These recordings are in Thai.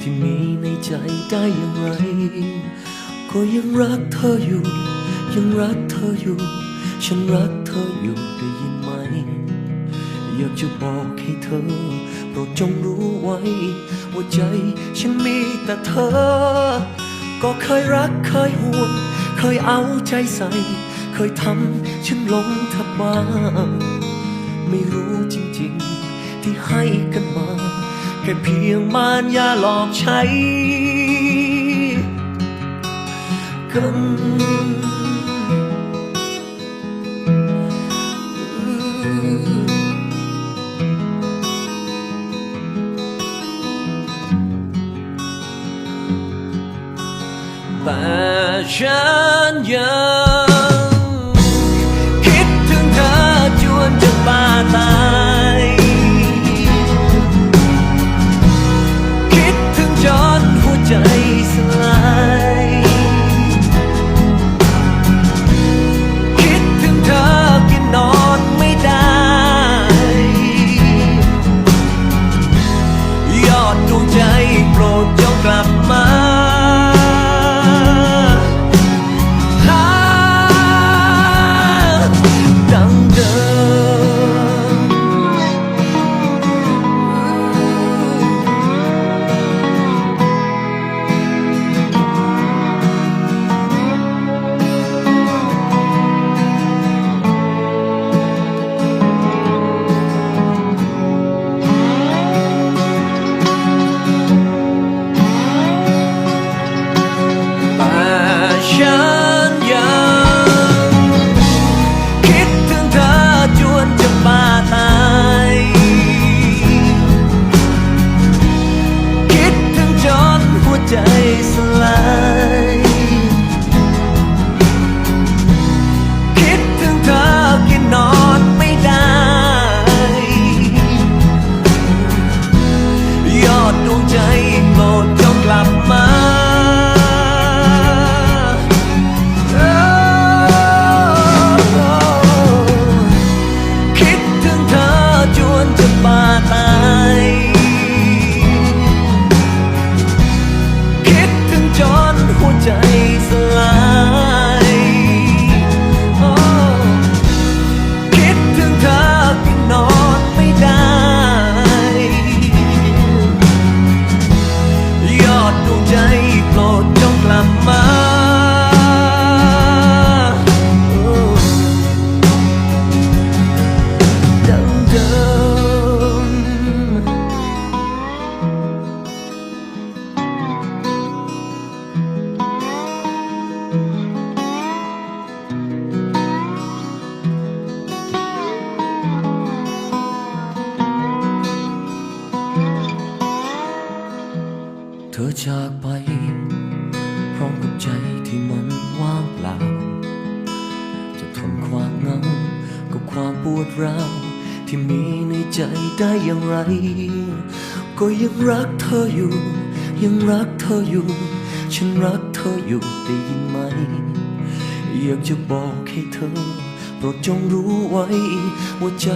ที่มีในใจได้อย่างไร ก็ยังรักเธออยู่ ยังรักเธออยู่ ฉันรักเธออยู่ได้ยินไหม อยากจะบอกให้เธอโปรดจงรู้ไว้ ว่าใจฉันมีแต่เธอ ก็เคยรักเคยห่วง เคยเอาใจใส่ เคยทำฉันหลงเธอบ้าไม่รู้จริงๆ ที่ให้กันมา ค่เพียงมารยาหลอกใช้กันแต่ฉันยัง ใจได้อย่างไร ก็ยังรักเธออยู่ ยังรักเธออยู่ ฉันรักเธออยู่ได้ยินไหม อยากจะบอกให้เธอ โปรดจงรู้ไว้ ว่าใจ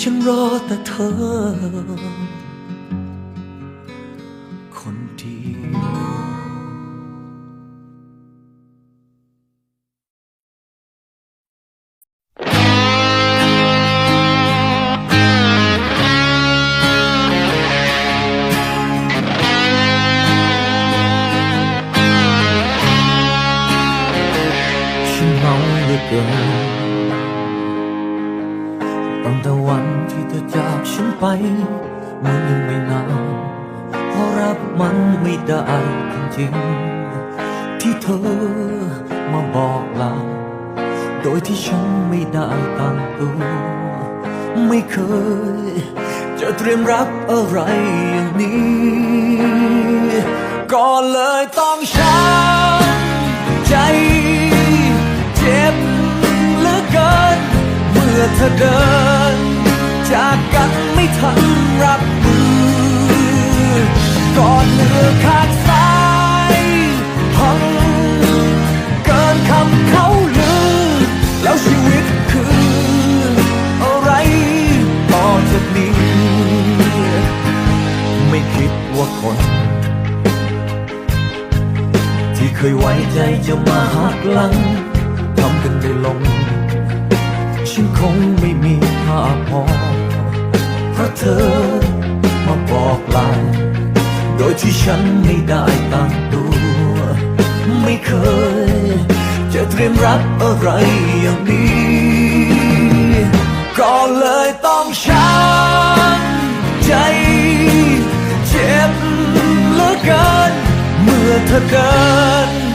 ฉันรอแต่เธอ จริงที่เธอมาบอกลาโดยที่ฉันไม่ได้ตั้งตัว ไม่เคย จะเตรียมรับอะไรอย่างนี้ ก็เลยต้องช้ำใจ เจ็บเหลือเกิน เมื่อเธอเดิน จากกันไม่ทันรับมือก่อนเนื้อขาดสาย ใจจะมาหักหลังทำกันได้ลง ฉันคงไม่มีค่าพอ เพราะเธอมาบอกลาโดยที่ฉันไม่ได้ตั้งตัว ไม่เคย จะเตรียมรับอะไรอย่างนี้ก็เลยต้องช้ำใจเจ็บเหลือเกิน เมื่อเธอเดิน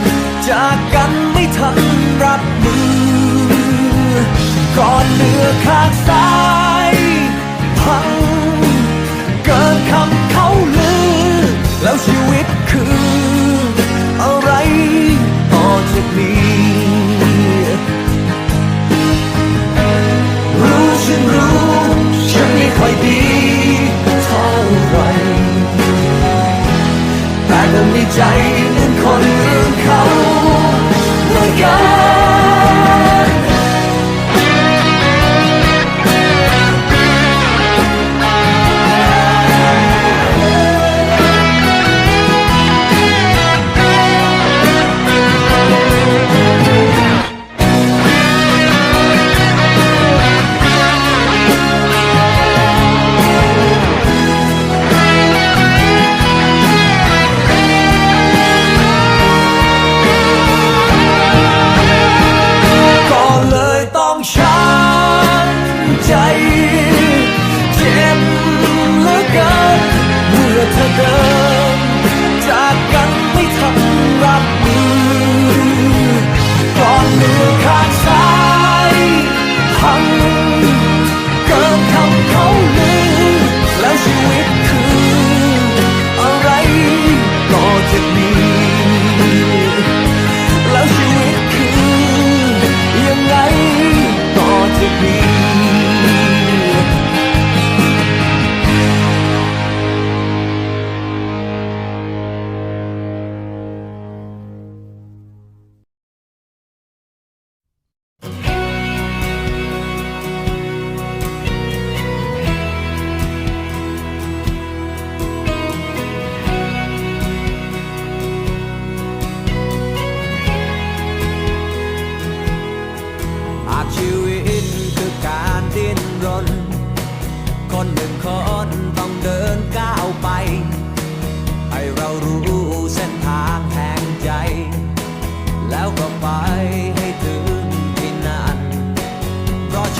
จากกันไม่ทันรับมือก่อนเหลือข้างซ้ายพัง เกินคำเขาลือ แล้วชีวิตคือ อะไรต่อจากนี้รู้ฉันรู้ฉันไม่ค่อยดีเท่าไหรแต่ก็มีใจ เมื่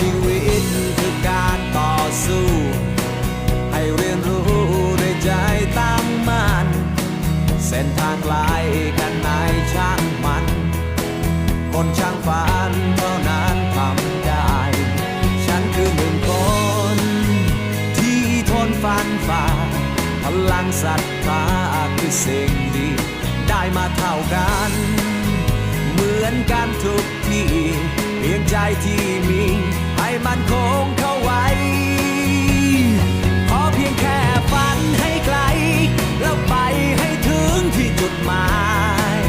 ชีวิตคือการต่อสู้ ให้เรียนรู้ด้วยใจตั้งมั่นเส้นทางไกลกันไหนช่างมัน คนช่างฝันเท่านั้นทำได้ ฉันคือหนึ่งคน ที่ทนฟันฝ่า พลังศรัทธาคือสิ่งดี ได้มาเท่ากัน เหมือนกันทุกที่เพียงใจที่มี ให้มันคงเข้าไว้ ขอเพียงแค่ฝันให้ไกล แล้วไปให้ถึงที่จุดหมาย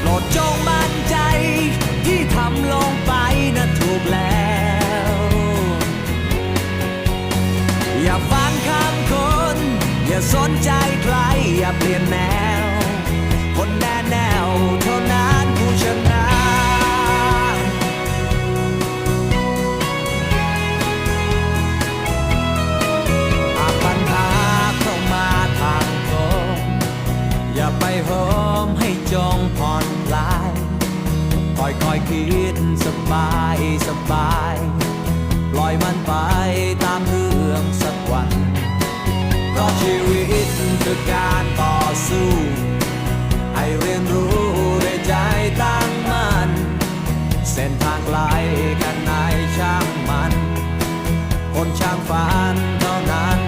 โปรดจงมั่นใจที่ทำลงไปนะถูกแล้ว อย่าฟังคำคน อย่าสนใจใคร อย่าเปลี่ยนแนว ลายค่อยค่อยคิดสบายสบายปล่อยมันไปตามเรื่องสักวันเพราะชีวิตคือการต่อสู้ ให้เรียนรู้ด้วยใจตั้งมั่นเส้นทางไกลกันไหนช่างมัน คนช่างฝันเท่านั้น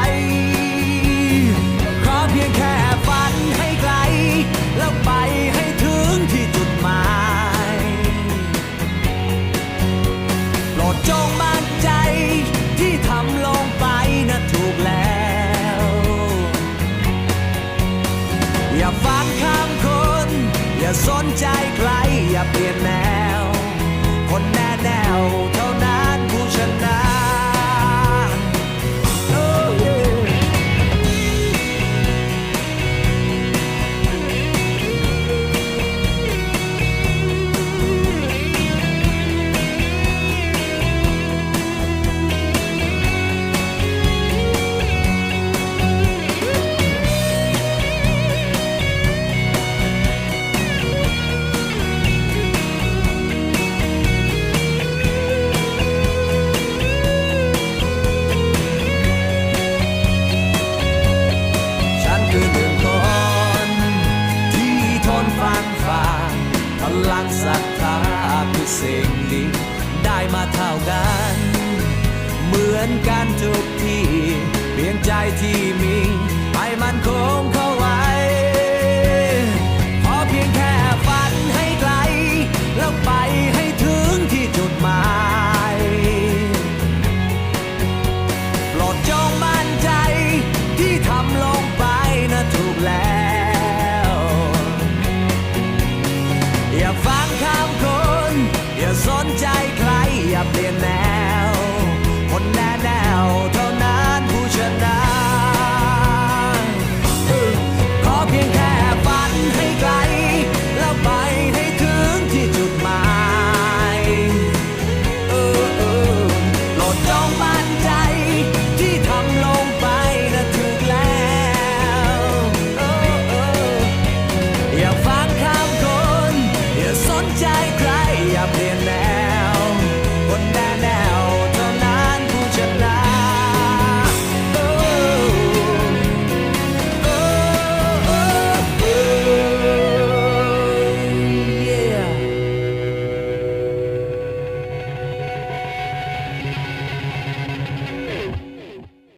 ใจที่มี